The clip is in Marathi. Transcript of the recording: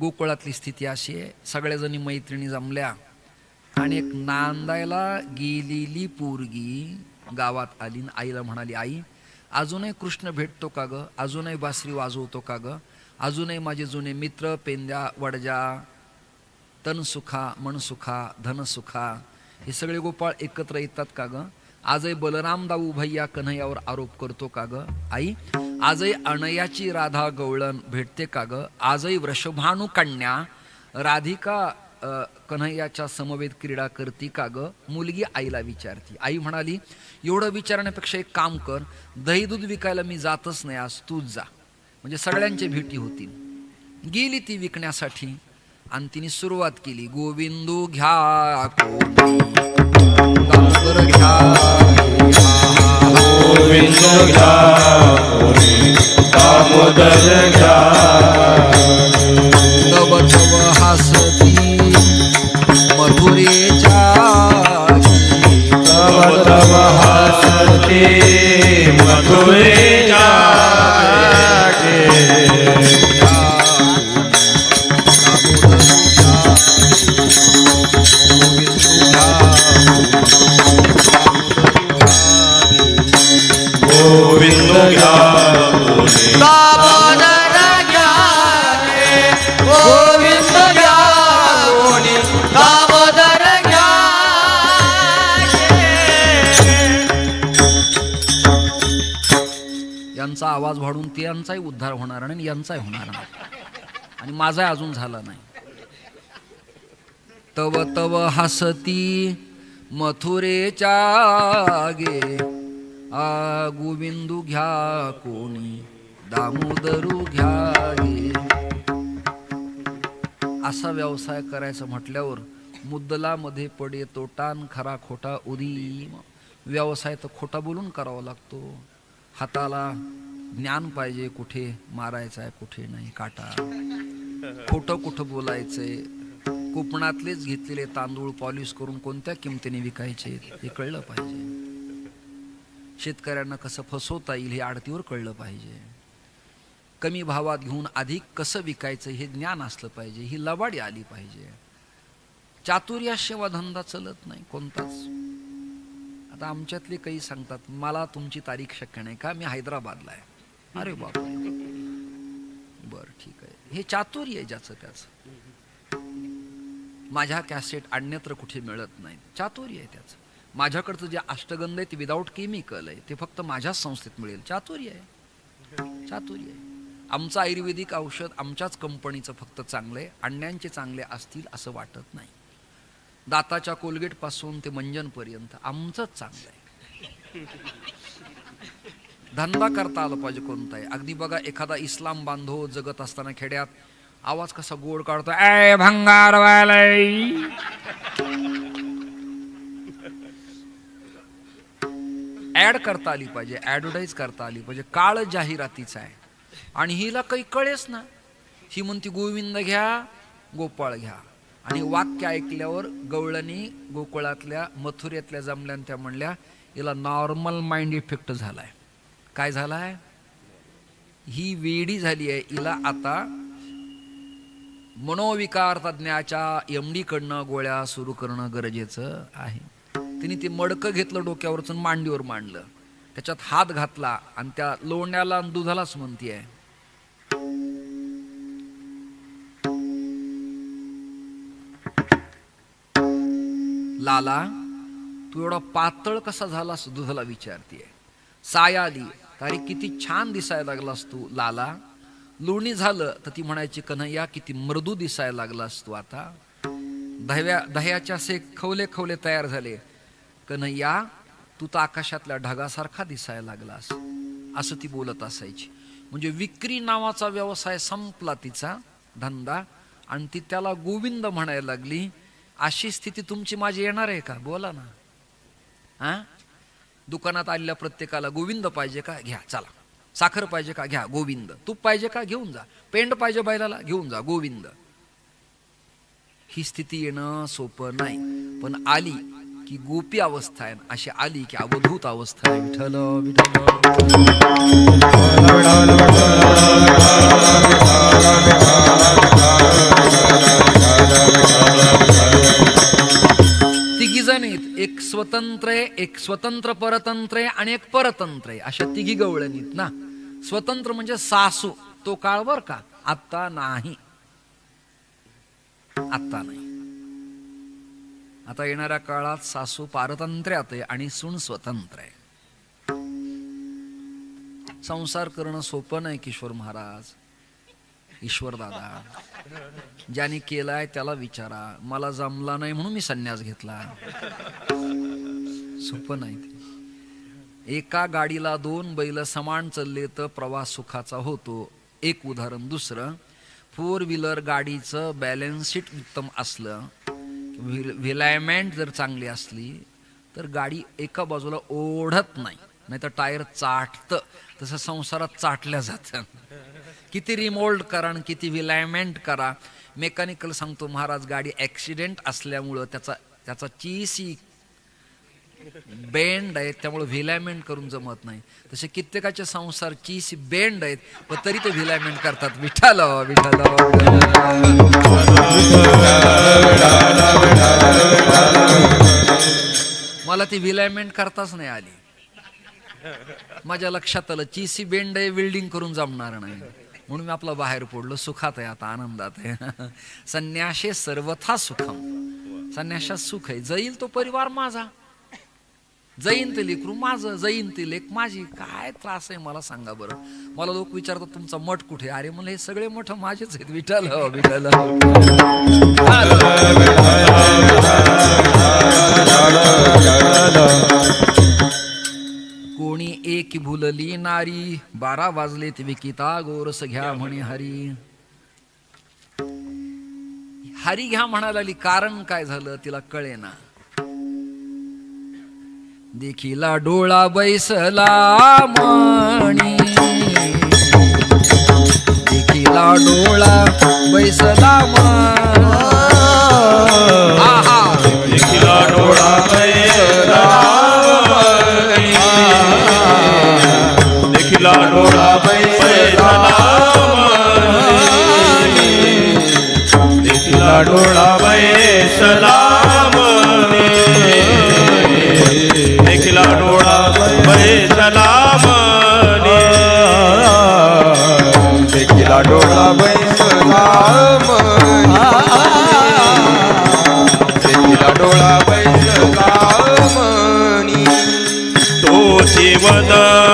गोकुळातली स्थिती अशी आहे. सगळ्याजणी मैत्रिणी जमल्या आणि एक नांदायला गेलेली पोरगी गावात आली आईला म्हणाली आई अजूनही कृष्ण भेटतो का ग? अजूनही बासरी वाजवतो का ग? अजूनही माझे जुने मित्र पेंद्या वडजा तनसुखा मनसुखा धनसुखा हे सगळे गोपाळ एकत्र येतात का ग? आजही बलराम दाऊ भैया कन्हैयावर आरोप करतो का ग? आई आजही अनयाची राधा गवळण भेटते का ग आजही वृषभानु कन्या राधिका कन्हैयाच्या समवेत क्रीडा करती का ग मुलगी आईला विचारती आई म्हणाली एवढं विचारण्यापेक्षा एक काम कर दही दूध विकायला मी जातच नाही आज तूच जा म्हणजे सगळ्यांचे भेटी होतील गेली ती विकण्यासाठी आणि तिने सुरुवात केली गोविंदू घ्या घ्या गोविंद घ्या यांचा आवाज वाढून ते यांचाही उद्धार होणार नाही आणि यांचाही होणार नाही. आणि माझा अजून झाला नाही. तव तव हसती मथुरेच्या गे आ गोविंदू घ्या कोणी दामोदरू घ्या गे. असा व्यवसाय करायचा म्हटल्यावर मुद्दलामध्ये पडे तोटान खरा खोटा उदी व्यवसाय तर खोटा बोलून करावा लागतो. हाताला ज्ञान पाहिजे कुठे मारायचं आहे कुठे नाही काटा. खोटं कुठं बोलायचंय? कोकणातलेच घेतलेले तांदूळ पॉलिश करून कोणत्या किमतीने विकायचे हे कळलं पाहिजे. शेतकऱ्यांना कसं फसवता येईल हे आडतीवर कळलं पाहिजे. कमी भावात घेऊन अधिक कसं विकायचं हे ज्ञान असलं पाहिजे ही लबाडी आली पाहिजे. चातुर्याशिवाय धंदा चलत नाही कोणताच. आता आमच्यातले काही सांगतात मला तुमची तारीख शक्य नाही का? मी हैदराबादला आहे. अरे बाप बर ठीक आहे. हे चातुर्य आहे ज्याचं त्याचं. माझ्या कॅसेट अन्यत्र कुठे मिळत नाही. चातुर्य आहे त्याचं. माझ्याकडचं जे अष्टगंध आहे ते विदाऊट केमिकल आहे. ते फक्त माझ्याच संस्थेत मिळेल. चातुर्य आहे. चातुर्य आहे. आमचं आयुर्वेदिक औषध आमच्याच कंपनीचं फक्त चांगलं आहे. अण्ण्यांचे चांगले असतील असं वाटत नाही. दाताच्या कोलगेटपासून ते मंजनपर्यंत. आमचंच चांगलं आहे. धंदा करता आला पाहिजे कोणता आहे अगदी बघा एखादा इस्लाम बांधव जगत असताना खेड्यात आवाज कसा गोड काढतो ए भंगारवालाई ऍड करता आली पाहिजे ऍडव्हर्टाईज करता आली पाहिजे. काळ जाहिरातीचा आहे. आणि हिला काही कळेच ना. ही म्हणती गोविंद घ्या गोपाळ घ्या. आणि वाक्य ऐकल्यावर गवळणी गोकुळातल्या मथुरेतल्या जमल्या आणि त्या म्हणल्या हिला नॉर्मल माइंड इफेक्ट झालाय. काय झालाय? ही वेडी झाली आहे. हिला आता मनोविकार तज्ञाच्या एम कडनं गोळ्या सुरू करणं गरजेचं आहे. तिने ते मडकं घेतलं डोक्यावरच मांडीवर मांडलं. त्याच्यात हात घातला आणि त्या लोण्याला दुधालाच दुधालाच आहे लाला तू एवढा पातळ कसा झालास? दुधाला विचारतीये. साय आली तारी किती छान दिसायला लागलास तू लाला. लोणी झालं तर ती म्हणायची कन्हैया किती मृदू दिसायला लागलास तू आता. दह्या दह्याच्या असे खवले खवले तयार झाले. कन्हैया तू तर आकाशातल्या ढगासारखा दिसायला लागलास. असं ती बोलत असायची. म्हणजे विक्री नावाचा व्यवसाय संपला तिचा धंदा. आणि ती त्याला गोविंद म्हणायला लागली अशी स्थिती तुमची माझी येणार आहे का? बोला ना. हा? दुकानात आलेल्या प्रत्येकाला गोविंद पाहिजे का? घ्या चला. साखर पाहिजे का? घ्या गोविंद. तूप पाहिजे का? घेऊन जा. पेंड पाहिजे बैलाला? घेऊन जा गोविंद. ही स्थिती येणं सोपं नाही. पण आली की गोपी अवस्था आहे. अशी आली की अवधूत अवस्था आहे. विठ्ठल विठ्ठल. स्वतंत्र आहे एक स्वतंत्र परतंत्र आहे आणि एक परतंत्र. आहे अशा तिघी गवळणीत ना. स्वतंत्र म्हणजे सासू. तो काळ बर का? आत्ता नाही. आत्ता नाही. आता येणाऱ्या काळात सासू पारतंत्र्यात आहे आणि सून स्वतंत्र आहे. संसार करणं सोपं नाही किशोर महाराज. ईश्वरदादा ज्याने केलाय त्याला विचारा. मला जमला नाही म्हणून मी संन्यास घेतला. सोपं नाही ते. एका गाडीला दोन बैल समान चालले तर प्रवास सुखाचा होतो. एक उदाहरण दुसरं फोर व्हीलर गाडीचं बॅलन्स शीट उत्तम असलं व्हिलायमेंट जर चांगली असली तर गाडी एका बाजूला ओढत नाही. नाही तर टायर चाटतं. तसं संसारात चाटल्या जातं. किती रिमोल्ड करा आणि किती विलायमेंट करा. मेकॅनिकल सांगतो महाराज गाडी ॲक्सिडेंट असल्यामुळं त्याचा त्याचा चीसी बेंड आहेत त्यामुळे व्हिलायमेंट करून जमत नाही. तसे कित्येकाचे संसार चीसी बेंड आहेत पण तरी ते व्हिलायमेंट करतात. विठाल विठाल मला ती व्हिलायमेंट करताच नाही आली. माझ्या लक्षात आलं चीसी बेंड आहे बिल्डिंग करून जमणार नाही. म्हणून मी आपलं बाहेर पडलो सुखात आहे आता आनंदात आहे. संन्याशे सर्वथा सुखम. संन्याशात सुख आहे. जाईल तो परिवार माझा. जयंती ते लेकरू माझं जयंती ते लेख माझी. काय त्रास आहे मला सांगा बरं. मला लोक विचारतात तुमचा मठ कुठे? अरे मला हे सगळे मठ माझेच आहेत विठाल हो विठाल भुलली बारा वाजले विकिता गोरस घ्या म्हणे हरी. हरी घ्या म्हणायला लागली कारण काय झालं तिला कळेना. देखीला डोळा बैसला मणी देखीला डोळा बैसला मणी तो